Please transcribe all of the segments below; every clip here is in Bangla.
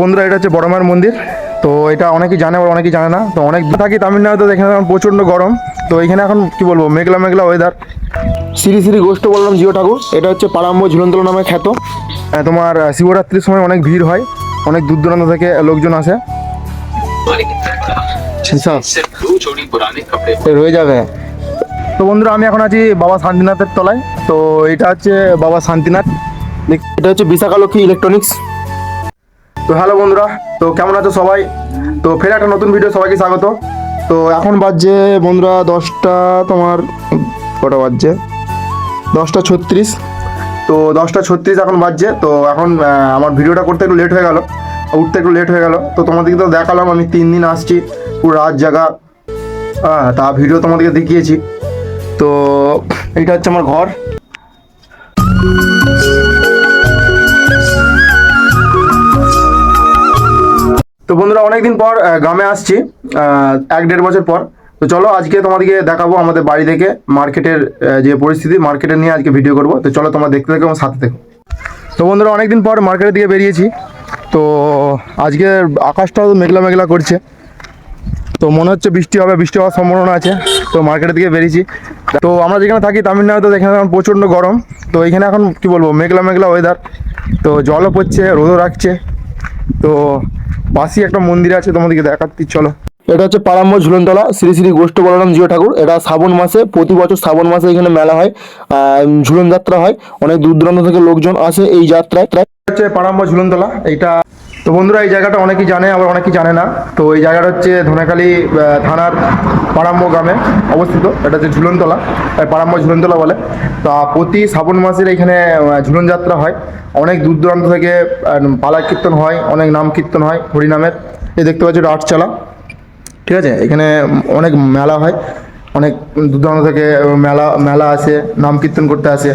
বন্ধুরা, এটা হচ্ছে বড়মার মন্দির। তো এটা অনেকেই জানে, আবার অনেকেই জানে না। তো অনেক দূর থাকি তামিলনাড়ুতে এখানে এখন প্রচণ্ড গরম। তো এখানে এখন কি বলব, মেঘলা মেঘলা ওয়েদার শ্রী শ্রী গোষ্ঠ বললাম জিও ঠাকুর, এটা হচ্ছে পাড়াম্ব ঝুলন্তলা নামে খ্যাত। তোমার শিবরাত্রির সময় অনেক ভিড় হয়, অনেক দূর দূরান্ত থেকে লোকজন আসে। আচ্ছা। রয়ে যাবে। তো বন্ধুরা, আমি এখন আছি বাবা শান্তিনাথের তলায়। তো এটা হচ্ছে বাবা শান্তিনাথ। এটা হচ্ছে বিশাখালক্ষী ইলেকট্রনিক্স তো হ্যালো বন্ধুরা, তো কেমন আছো সবাই? তো ফের একটা নতুন ভিডিও সবাইকে স্বাগত। তো এখন বাজছে বন্ধুরা দশটা, তোমার কটা বাজছে? দশটা ছত্রিশ। তো দশটা ছত্রিশ এখন বাজছে, তো এখন আমার ভিডিওটা করতে একটু লেট হয়ে গেল। উঠতে একটু লেট হয়ে গেল। তো তোমাদেরকে তো দেখালাম, আমি তিন দিন আসছি পুরো রাত জায়গা হ্যাঁ তা ভিডিও তোমাদেরকে দেখিয়েছি। তো এইটা হচ্ছে আমার ঘর। তো বন্ধুরা, অনেকদিন পর গ্রামে আসছি এক দেড় বছর পর। তো চলো, আজকে তোমাদেরকে দেখাবো আমাদের বাড়ি থেকে মার্কেটের যে পরিস্থিতি মার্কেটের নিয়ে আজকে ভিডিও করব। তো চলো, তোমরা দেখতে থাকো এবং সাথে থেকো। তো বন্ধুরা, অনেকদিন পর মার্কেটের দিকে বেরিয়েছি। তো আজকে আকাশটাও মেঘলা মেঘলা করছে। তো মনে হচ্ছে বৃষ্টি হবে, বৃষ্টি হওয়ার সম্ভাবনা আছে। তো মার্কেটের দিকে বেরিয়েছি। তো আমরা যেখানে থাকি, তামিলনাড়ুতে এখানে এখন প্রচণ্ড গরম। তো এখানে এখন কি বলব, মেঘলা মেঘলা ওয়েদার তো জলও পড়ছে, রোদও রাখছে। তো পাশেই একটা মন্দির আছে তোমাদেরকে দেখাচ্ছি চলো। এটা হচ্ছে পারাম্ব ঝুলনতলা শ্রী শ্রী গোষ্ঠ বলরাম জিও ঠাকুর। এটা শ্রাবণ মাসে প্রতি বছর শ্রাবণ মাসে এখানে মেলা হয় ঝুলন যাত্রা হয়। অনেক দূর দূরান্ত থেকে লোকজন আসে এই যাত্রায়। হচ্ছে পারাম্ব ঝুলনতলা এইটা তো বন্ধুরা এই জায়গাটা অনেকেই জানে আবার অনেকেই জানে না। তো এই জায়গাটা হচ্ছে ধনেখালি থানার পারাম্ব গ্রামে অবস্থিত। এটা হচ্ছে ঝুলনতলা পারাম্ব ঝুলনতলা বলে। তা প্রতি শ্রাবণ মাসের এখানে আহ, ঝুলন যাত্রা হয়। অনেক দূর দূরান্ত থেকে পালা কীর্তন হয় অনেক নাম কীর্তন হয় হরিনামের। এই দেখতে পাচ্ছ এটা আটচালা। ঠিক আছে? এখানে অনেক মেলা হয়। অনেক দূর দূরান্ত থেকে মেলা মেলা আসে নাম কীর্তন করতে আসে।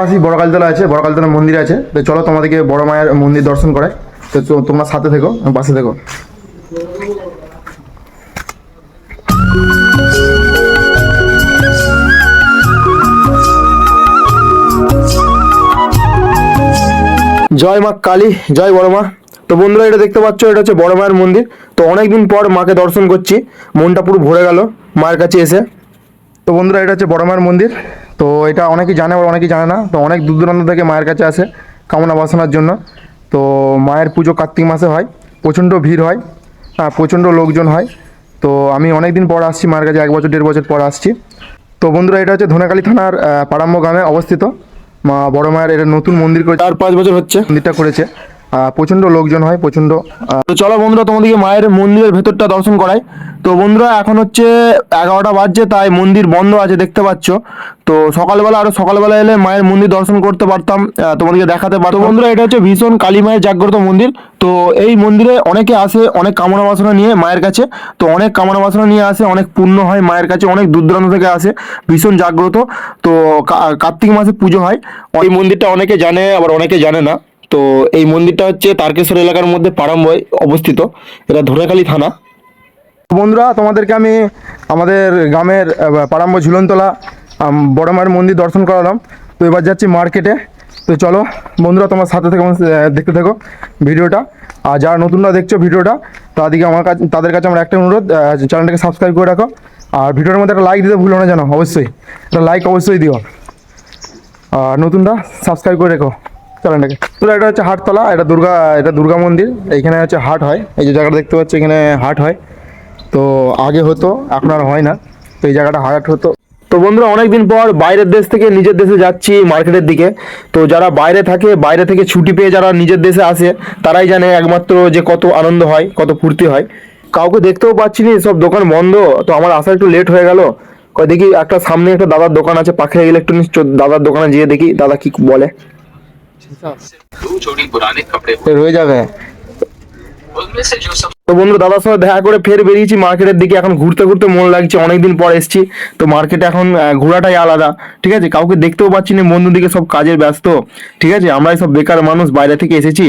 পাশেই বড়কালতলা আছে, বড় বড়কালতলা মন্দির আছে। তো চলো তোমাদেরকে বড় মায়ের মন্দির দর্শন করায় তো তো- তোমরা সাথে থেকো পাশে থেকো। জয় মা কালী, জয় বড় মা। তো বন্ধুরা, এটা দেখতে পাচ্ছ, এটা হচ্ছে বড় মায়ের মন্দির। তো অনেকদিন পর মাকে দর্শন করছি, মনটা পুরো ভরে গেল মায়ের কাছে এসে। তো বন্ধুরা, এটা হচ্ছে বড় মায়ের মন্দির। তো এটা অনেকেই জানে আবার অনেকেই জানে না। তো অনেক দূর দূরান্ত থেকে মায়ের কাছে আসে কামনা বাসনার জন্য। তো মায়ের পুজো কার্তিক মাসে হয় প্রচণ্ড ভিড় হয় হ্যাঁ প্রচণ্ড লোকজন হয়। তো আমি অনেক দিন পর আসছি মায়ের কাছে এক বছর দেড় বছর পর আসছি। তো বন্ধুরা এটা হচ্ছে ধনেকালী থানার পারাম্য গ্রামে অবস্থিত। মা বড় মায়ের এটা নতুন মন্দির করে চার পাঁচ বছর হচ্ছে। মন্দিরটা করেছে। প্রচণ্ড লোকজন হয়, প্রচণ্ড তো চলো বন্ধুরা, তোমাদেরকে মায়ের মন্দিরের ভেতরটা দর্শন করাই। তো বন্ধুরা, এখন হচ্ছে এগারোটা বাজছে, তাই মন্দির বন্ধ আছে, দেখতে পাচ্ছ। তো সকালবেলা আরও সকালবেলা এলে মায়ের মন্দির দর্শন করতে পারতাম তোমাদেরকে দেখাতে পারতাম। তো বন্ধুরা, এটা হচ্ছে ভীষণ কালী মায়ের জাগ্রত মন্দির। তো এই মন্দিরে অনেকে আসে, অনেক কামনা বাসনা নিয়ে মায়ের কাছে। তো অনেক কামনা বাসনা নিয়ে আসে, অনেক পুণ্য হয় মায়ের কাছে, অনেক দূর দূরান্ত থেকে আসে, ভীষণ জাগ্রত। তো কার্তিক মাসে পুজো হয়। এই মন্দিরটা অনেকে জানে, আবার অনেকে জানে না। তো এই মন্দিরটা হচ্ছে তারকেশ্বর এলাকার মধ্যে পারাম্বয় অবস্থিত। এটা ধরেখালি থানা। বন্ধুরা তোমাদেরকে আমি আমাদের গ্রামের আহ, পারাম্ব ঝুলনতলা বড় মায়ের মন্দির দর্শন করালাম। তো এবার যাচ্ছি মার্কেটে তো চলো বন্ধুরা তোমার সাথে থেকে দেখতে থাকো ভিডিওটা। আর যারা নতুনরা দেখছ ভিডিওটা তাদেরকে আমার কাছে তাদের কাছে আমার একটা অনুরোধ চ্যানেলটাকে সাবস্ক্রাইব করে রাখো। আর ভিডিওর মধ্যে একটা লাইক দিতে ভুলো না জানো অবশ্যই। একটা লাইক অবশ্যই দিও। আর নতুনরা সাবস্ক্রাইব করে রেখো। চ্যানেলটাকে তো এটা হচ্ছে হাটতলা, এটা দুর্গা এটা দুর্গা মন্দির। এইখানে হচ্ছে হাট হয়। এই যে জায়গাটা দেখতে পাচ্ছ, এখানে হাট হয়। তো আগে হতো, এখন আর হয় না। তো এই জায়গাটা হাট হতো। তো বন্ধুরা, অনেকদিন পর বাইরের দেশ থেকে নিজের দেশে যাচ্ছি মার্কেটের দিকে। তো যারা বাইরে থাকে, বাইরে থেকে ছুটি পেয়ে যারা নিজের দেশে আসে, তারাই জানে একমাত্র যে কত আনন্দ হয়, কত ফুর্তি হয়। কাউকে দেখতেও পাচ্ছি না, সব দোকান বন্ধ। তো আমার আসা একটু লেট হয়ে গেল। দেখি, একটা সামনে একটা দাদার দোকান আছে পাখে ইলেকট্রনিক্স দাদার দোকানে যেয়ে দেখি, দাদা কি বলে। হয়ে যাবে। তো বন্ধু দাদার সঙ্গে দেখা করে ফের বেরিয়েছি মার্কেটের দিকে। এখন ঘুরতে ঘুরতে মন লাগছে অনেকদিন পর এসছি। তো মার্কেটে এখন ঘোরাটাই আলাদা ঠিক আছে? কাউকে দেখতেও পাচ্ছি না বন্ধু দিকে সব কাজের ব্যস্ত ঠিক আছে? আমরাই সব বেকার মানুষ বাইরে থেকে এসেছি।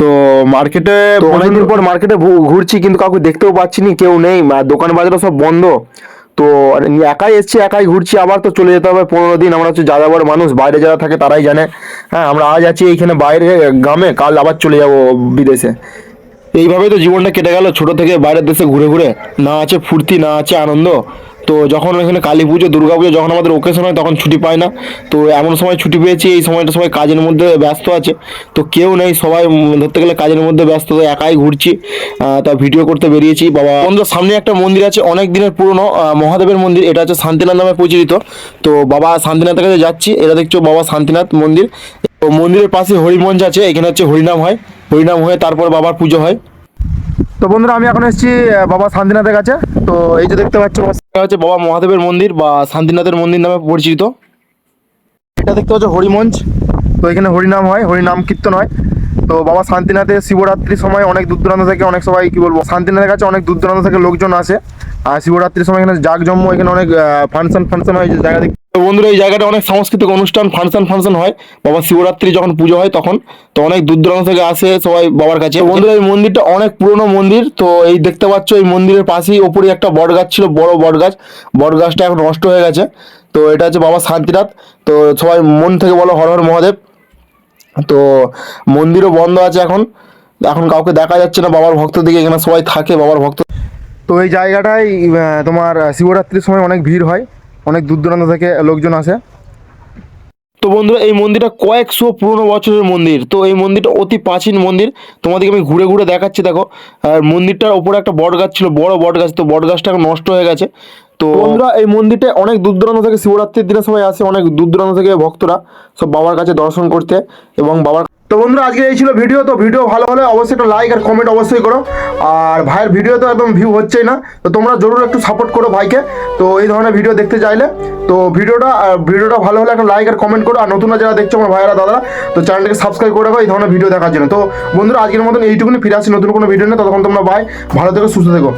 তো মার্কেটে অনেকদিন পর মার্কেটে ঘুরছি কিন্তু কাউকে দেখতেও পাচ্ছি না কেউ নেই দোকান বাজারও সব বন্ধ। তো একাই এসছি, একাই ঘুরছি, আবার তো চলে যেতে হবে পনেরো দিন। আমরা হচ্ছে যাযাবর মানুষ, বাইরে যারা থাকে তারাই জানে। হ্যাঁ আমরা আজ আছি এইখানে বাইরে, গ্রামে, কাল আবার চলে যাব বিদেশে। এইভাবেই তো জীবনটা কেটে গেল, ছোট থেকে বাইরের দেশে ঘুরে ঘুরে। না আছে ফুর্তি, না আছে আনন্দ। তো যখন এখানে কালী পুজো, দুর্গা পুজো যখন আমাদের ওকেশন হয় তখন ছুটি পায় না। তো এমন সময় ছুটি পেয়েছি, এই সময়টা সবাই কাজের মধ্যে ব্যস্ত আছে। তো কেউ নেই, সবাই ধরতে গেলে কাজের মধ্যে ব্যস্ত, তো একাই ঘুরছি। তা ভিডিও করতে বেরিয়েছি। বাবা বন্ধু সামনে একটা মন্দির আছে, অনেক দিনের পুরনো মহাদেবের মন্দির। এটা হচ্ছে শান্তিনাথ নামে পরিচিত। তো বাবা শান্তিনাথের কাছে যাচ্ছি। এটা দেখছ বাবা শান্তিনাথ মন্দির। তো মন্দিরের পাশে হরিমঞ্চ আছে, এখানে হচ্ছে হরিনাম হয়। হরিনাম হয়ে তারপর বাবার পুজো হয়। তো বন্ধুরা, আমি এখন এসেছি বাবা শান্তিনাথের কাছে। তো এই যে দেখতে পাচ্ছ হচ্ছে বাবা মহাদেবের মন্দির বা শান্তিনাথের মন্দির নামে পরিচিত। এটা দেখতে পাচ্ছ হরিমঞ্চ। তো এখানে হরিনাম হয়, হরিনাম কীর্তন হয়। তো বাবা শান্তিনাথের শিবরাত্রির সময় অনেক দূর দূরান্ত থেকে অনেক সবাই, কি বলব শান্তিনাথের কাছে অনেক দূর দূরান্ত থেকে লোকজন আসে। আর শিবরাত্রির সময় এখানে জাঁকজম্য এখানে অনেক ফাংশন ফাংশন হয় যে জায়গা দেখতে। বন্ধুরা, এই জায়গাটা অনেক সাংস্কৃতিক অনুষ্ঠান ফাংশন ফাংশন হয়। বাবা শিবরাত্রি যখন পুজো হয় তখন, তো অনেক দূর দূরান্ত থেকে আসে সবাই বাবার কাছে। বন্ধুরা, এই মন্দিরটা অনেক পুরনো মন্দির, তো এই দেখতে পাচ্ছ এই মন্দিরের পাশেই ওপরে একটা বট গাছ ছিল, বড় বট গাছ বট গাছটা এখন নষ্ট হয়ে গেছে। তো এটা হচ্ছে বাবা শান্তিনাথ। তো সবাই মন থেকে বলো হর হর মহাদেব। তো মন্দিরও বন্ধ আছে এখন। এখন কাউকে দেখা যাচ্ছে না, বাবার ভক্ত দিকে এখানে সবাই থাকে, বাবার ভক্ত। তো এই জায়গাটায় তোমার শিবরাত্রির সময় অনেক ভিড় হয়, অনেক দূর দূরান্ত থেকে লোকজন আসে। তো বন্ধুরা, এই মন্দিরটা কয়েকশো পুরনো বছরের মন্দির। তো এই মন্দিরটা অতি প্রাচীন মন্দির। তোমাদেরকে আমি ঘুরে ঘুরে দেখাচ্ছি, দেখো। আর মন্দিরটার ওপরে একটা বট গাছ ছিল, বড় বট গাছ তো বট গাছটা নষ্ট হয়ে গেছে। তো বন্ধুরা, এই মন্দিরটা অনেক দূর দূরান্ত থেকে শিবরাত্রির দিনে সবাই আসে, অনেক দূর দূরান্ত থেকে ভক্তরা সব বাবার কাছে দর্শন করতে এবং বাবার তো বন্ধুরা, আজকে এই ছিল ভিডিও তো ভিডিও ভালো হলে অবশ্যই একটা লাইক আর কমেন্ট অবশ্যই করো। আর ভাইয়ের ভিডিও তো একদম ভিউ হচ্ছেই না, তো তোমরা জরুর একটু সাপোর্ট করো ভাইকে। তো এই ধরনের ভিডিও দেখতে চাইলে, তো ভিডিওটা ভিডিওটা ভালো হলে একটা লাইক আর কমেন্ট করো। আর নতুনরা যারা দেখছ আমার ভাইয়েরা, দাদারা, তো চ্যানেলটাকে সাবস্ক্রাইব করে রাখো এই ধরনের ভিডিও দেখার জন্য। তো বন্ধুরা, আজকের মতন এইটুকুনি, ফিরে আসি নতুন কোনো ভিডিও নিয়ে, ততক্ষণ তোমরা ভাই ভালো থেকো, সুস্থ থেকো।